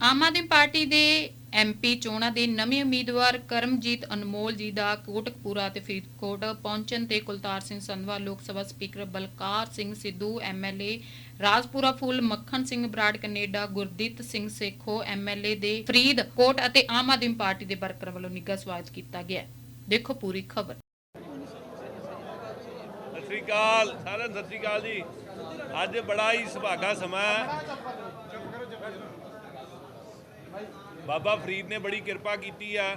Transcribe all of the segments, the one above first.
Aam Aadmi party ਦੇ MP ਚੋਣਾਂ ਦੇ ਨਵੇਂ ਉਮੀਦਵਾਰ ਕਰਮਜੀਤ ਅਨਮੋਲ ਜੀ ਦਾ ਕੋਟਕਪੂਰਾ ਤੇ ਫਰੀਦਕੋਟ ਪਹੁੰਚਣ ਤੇ Kultar Singh Sandhwan, Lok Sabha speaker Balkar Singh Sidhu MLA Rajpura Phool, Makhan Singh Brar, Canada Gurdeep Singh Sekhon MLA ਦੇ ਫਰੀਦਕੋਟ ਅਤੇ ਆਮ ਆਦਮੀ ਪਾਰਟੀ ਦੇ ਵਰਕਰਾਂ ਵੱਲੋਂ ਨਿੱਘਾ ਸਵਾਗਤ ਕੀਤਾ ਗਿਆ। ਦੇਖੋ ਪੂਰੀ ਖਬਰ। ਸਤਿ ਸ਼੍ਰੀ ਅਕਾਲ, ਸਾਰਿਆਂ ਨੂੰ ਸਤਿ ਸ਼੍ਰੀ ਅਕਾਲ ਜੀ। ਅੱਜ ਬੜਾ ਹੀ ਸੁਭਾਗਾ ਸਮਾਂ ਹੈ। ਬਾਬਾ ਫਰੀਦ ਨੇ ਬੜੀ ਕਿਰਪਾ ਕੀਤੀ ਆ।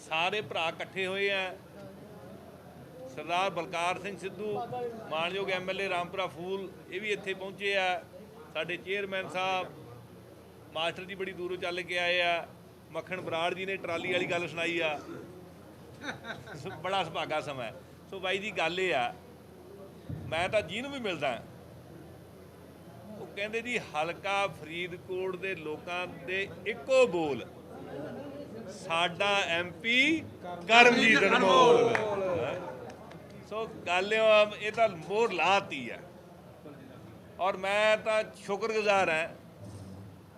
ਸਾਰੇ ਭਰਾ ਇਕੱਠੇ ਹੋਏ ਆ। ਸਰਦਾਰ ਬਲਕਾਰ ਸਿੰਘ ਸਿੱਧੂ, ਮਾਨਯੋਗ ਐਮਐਲਏ ਰਾਮਪੁਰਾ ਫੂਲ, ਇਹ ਵੀ ਇੱਥੇ ਪਹੁੰਚੇ ਆ। ਸਾਡੇ ਚੇਅਰਮੈਨ ਸਾਹਿਬ, ਮਾਸਟਰ ਜੀ ਬੜੀ ਦੂਰੋਂ ਚੱਲ ਕੇ ਆਏ ਆ। ਮੱਖਣ ਬਰਾੜ ਜੀ ਨੇ ਟਰਾਲੀ ਵਾਲੀ ਗੱਲ ਸੁਣਾਈ ਆ। ਬੜਾ ਸੁਭਾਗਾ ਸਮਾਂ ਸੋ ਬਾਈ ਜੀ, ਗੱਲ ਇਹ ਆ, ਮੈਂ ਤਾਂ ਜਿਹਨੂੰ ਵੀ ਮਿਲਦਾ। ਉਹ ਕਹਿੰਦੇ ਜੀ, ਹਲਕਾ ਫਰੀਦਕੋਟ ਦੇ ਲੋਕਾਂ ਦੇ ਇੱਕੋ ਬੋਲ। ਸਾਡਾ ਐਮਪੀ ਕਰਮਜੀਤ ਅਨਮੋਲ। ਸੋ ਗੱਲ ਇਹ ਤਾਂ ਮੋਰ ਲਾਤੀ ਹੈ ਔਰ ਮੈਂ ਤਾਂ ਸ਼ੁਕਰਗੁਜ਼ਾਰ ਹਾਂ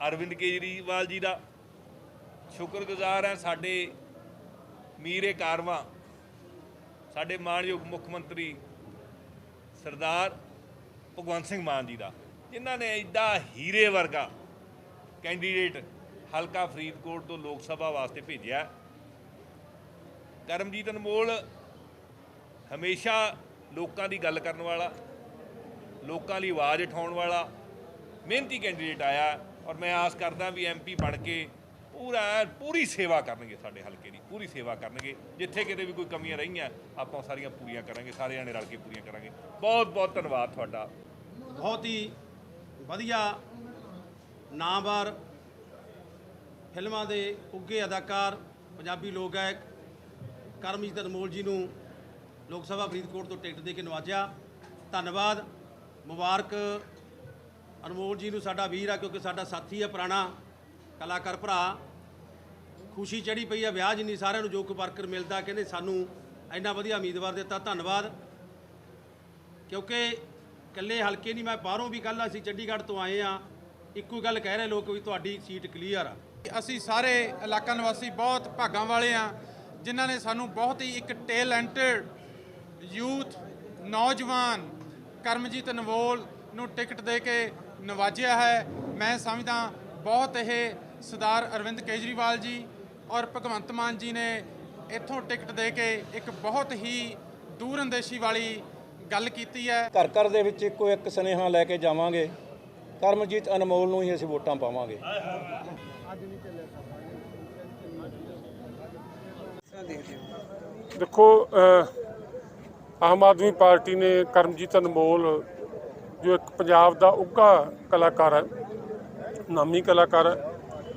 ਅਰਵਿੰਦ ਕੇਜਰੀਵਾਲ ਜੀ ਦਾ। ਸ਼ੁਕਰਗੁਜ਼ਾਰ ਹਾਂ ਸਾਡੇ ਮੀਰੇ ਕਾਰਵਾ, ਸਾਡੇ ਮਾਣਯੋਗ ਮੁੱਖ ਮੰਤਰੀ ਸਰਦਾਰ ਭਗਵੰਤ ਸਿੰਘ ਮਾਨ ਜੀ ਦਾ। ਜਿਨ੍ਹਾਂ ਨੇ ਐਡਾ ਹੀਰੇ ਵਰਗਾ ਕੈਂਡੀਡੇਟ ਹਲਕਾ ਫਰੀਦਕੋਟ ਤੋਂ ਲੋਕ ਸਭਾ ਵਾਸਤੇ ਭੇਜਿਆ। ਕਰਮਜੀਤ ਅਨਮੋਲ ਹਮੇਸ਼ਾ ਲੋਕਾਂ ਦੀ ਗੱਲ ਕਰਨ ਵਾਲਾ, ਲੋਕਾਂ ਲਈ ਆਵਾਜ਼ ਉਠਾਉਣ ਵਾਲਾ, ਮਿਹਨਤੀ ਕੈਂਡੀਡੇਟ ਆਇਆ ਔਰ ਮੈਂ ਆਸ ਕਰਦਾ ਵੀ ਐਮਪੀ ਬਣ ਕੇ ਪੂਰਾ, ਪੂਰੀ ਸੇਵਾ ਕਰਨਗੇ ਸਾਡੇ ਹਲਕੇ ਦੀ, ਪੂਰੀ ਸੇਵਾ ਕਰਨਗੇ। ਜਿੱਥੇ ਕਿਤੇ ਵੀ ਕੋਈ ਕਮੀਆਂ ਰਹੀਆਂ, ਆਪਾਂ ਸਾਰੀਆਂ ਪੂਰੀਆਂ ਕਰਾਂਗੇ, ਸਾਰੇ ਜਾਣੇ ਰਲ ਕੇ ਪੂਰੀਆਂ ਕਰਾਂਗੇ। ਬਹੁਤ ਬਹੁਤ ਧੰਨਵਾਦ ਤੁਹਾਡਾ। ਬਹੁਤ ਹੀ ਵਧੀਆ ਨਾਮਵਰ ਫਿਲਮਾਂ ਦੇ ਉੱਗੇ ਅਦਾਕਾਰ, ਪੰਜਾਬੀ ਲੋਕ ਗਾਇਕ ਕਰਮਜੀਤ ਅਨਮੋਲ ਜੀ ਨੂੰ ਲੋਕ ਸਭਾ ਫਰੀਦਕੋਟ ਤੋਂ ਟਿਕਟ ਦੇ ਕੇ ਨਵਾਜਿਆ। ਧੰਨਵਾਦ। ਮੁਬਾਰਕ। ਅਨਮੋਲ ਜੀ ਨੂੰ ਸਾਡਾ ਵੀਰ ਆ ਕਿਉਂਕਿ ਸਾਡਾ ਸਾਥੀ ਆ, ਪੁਰਾਣਾ ਕਲਾਕਾਰ ਭਰਾ। ਖੁਸ਼ੀ ਚੜੀ ਪਈ ਆ, ਵਿਆਹ ਜਿੰਨੀ ਸਾਰਿਆਂ ਨੂੰ ਜੋ ਕੋਈ ਵਰਕਰ ਮਿਲਦਾ, ਕਹਿੰਦੇ ਸਾਨੂੰ ਇੰਨਾ ਵਧੀਆ ਉਮੀਦਵਾਰ ਦਿੱਤਾ। ਧੰਨਵਾਦ। ਕਿਉਂਕਿ ਇਕੱਲੇ ਹਲਕੇ ਨਹੀਂ, ਮੈਂ ਬਾਹਰੋਂ ਵੀ ਕੱਲ੍ਹ ਅਸੀਂ ਚੰਡੀਗੜ੍ਹ ਤੋਂ ਆਏ ਆ ਇੱਕੋ ਗੱਲ ਕਹਿ ਰਹੇ ਲੋਕ ਵੀ ਤੁਹਾਡੀ ਸੀਟ ਕਲੀਅਰ ਆ। ਅਸੀਂ ਸਾਰੇ ਇਲਾਕਾ ਨਿਵਾਸੀ ਬਹੁਤ ਭਾਗਾਂ ਵਾਲੇ ਆ ਜਿਨ੍ਹਾਂ ਨੇ ਸਾਨੂੰ ਬਹੁਤ ਹੀ ਇੱਕ ਟੈਲੈਂਟਡ ਯੂਥ ਨੌਜਵਾਨ ਕਰਮਜੀਤ ਨਵੋਲ ਨੂੰ ਟਿਕਟ ਦੇ ਕੇ ਨਵਾਜਿਆ ਹੈ। ਮੈਂ ਸਮਝਦਾ ਬਹੁਤ ਇਹ ਸਰਦਾਰ ਅਰਵਿੰਦ ਕੇਜਰੀਵਾਲ ਜੀ ਔਰ ਭਗਵੰਤ ਮਾਨ ਜੀ ਨੇ ਇੱਥੋਂ ਟਿਕਟ ਦੇ ਕੇ ਇੱਕ ਬਹੁਤ ਹੀ ਦੂਰ ਅੰਦੇਸ਼ੀ ਵਾਲੀ ਗੱਲ ਕੀਤੀ ਹੈ। ਘਰ ਘਰ ਦੇ ਵਿੱਚ ਇੱਕੋ ਇੱਕ ਸੁਨੇਹਾ ਲੈ ਕੇ ਜਾਵਾਂਗੇ। ਕਰਮਜੀਤ ਅਨਮੋਲ ਨੂੰ ਹੀ ਅਸੀਂ ਵੋਟਾਂ ਪਾਵਾਂਗੇ। ਦੇਖੋ ਆਮ ਆਦਮੀ ਪਾਰਟੀ ਨੇ ਕਰਮਜੀਤ ਅਨਮੋਲ ਜੋ ਇੱਕ ਪੰਜਾਬ ਦਾ ਉੱਘਾ ਕਲਾਕਾਰ ਹੈ ਨਾਮੀ ਕਲਾਕਾਰ ਹੈ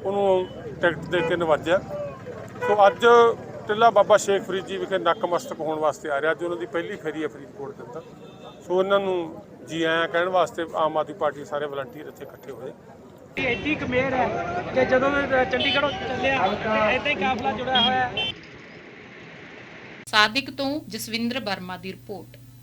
ਉਹਨੂੰ ਟਿਕਟ ਦੇ ਕੇ ਨਵਾਜਿਆ। ਸੋ ਅੱਜ ਟਿੱਲਾ ਬਾਬਾ ਸ਼ੇਖ ਫਰੀਦ ਜੀ ਵਿਖੇ ਨਕਮਸਤਕ ਹੋਣ ਵਾਸਤੇ ਆ ਰਿਹਾ। ਅੱਜ ਉਹਨਾਂ ਦੀ ਪਹਿਲੀ ਫੇਰੀ ਹੈ ਫਰੀਦਕੋਟ ਦੇ ਅੰਦਰ। ਸੋ ਇਹਨਾਂ ਨੂੰ ਜੀ ਆਇਆਂ ਕਹਿਣ ਵਾਸਤੇ ਆਮ ਆਦਮੀ ਪਾਰਟੀ ਦੇ ਸਾਰੇ ਵਲੰਟੀਅਰ ਇੱਥੇ ਇਕੱਠੇ ਹੋਏ। ਐਡੀ ਕੁ ਮਿਹਰ ਹੈ ਕਿ ਜਦੋਂ ਚੰਡੀਗੜ੍ਹੋਂ ਚੱਲਿਆ ਤੇ ਏਦਾਂ ਹੀ ਕਾਫਲਾ ਜੁੜਿਆ ਹੋਇਆ ਸਾਦਿਕ ਤੋਂ ਜਸਵਿੰਦਰ ਵਰਮਾ ਦੀ ਰਿਪੋਰਟ।